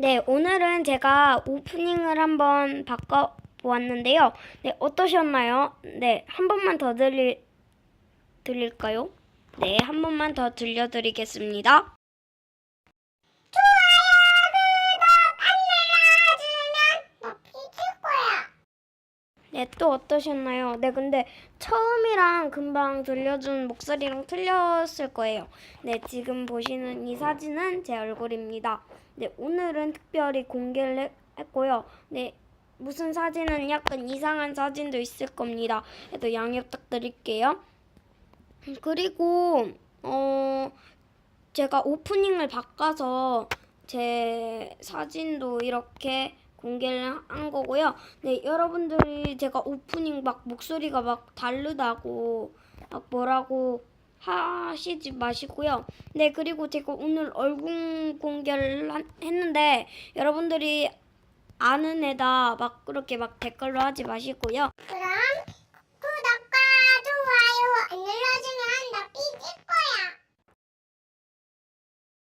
네, 오늘은 제가 오프닝을 한번 바꿔 보았는데요. 네, 어떠셨나요? 네, 한 번만 더 들릴, 들릴까요? 네, 한 번만 더 들려드리겠습니다. 네, 또 어떠셨나요? 네, 근데 처음이랑 금방 들려준 목소리랑 틀렸을 거예요. 네, 지금 보시는 이 사진은 제 얼굴입니다. 네, 오늘은 특별히 공개를 해- 했고요. 네, 무슨 사진은 약간 이상한 사진도 있을 겁니다. 그래도 양해 부탁드릴게요. 그리고 어 제가 오프닝을 바꿔서 제 사진도 이렇게 공개를 한 거고요. 네, 여러분들이 제가 오프닝 막 목소리가 막 다르다고 막 뭐라고 하시지 마시고요. 네, 그리고 제가 오늘 얼굴 공개를 한- 했는데 여러분들이 아는 애다 막 그렇게 막 댓글로 하지 마시고요. 그럼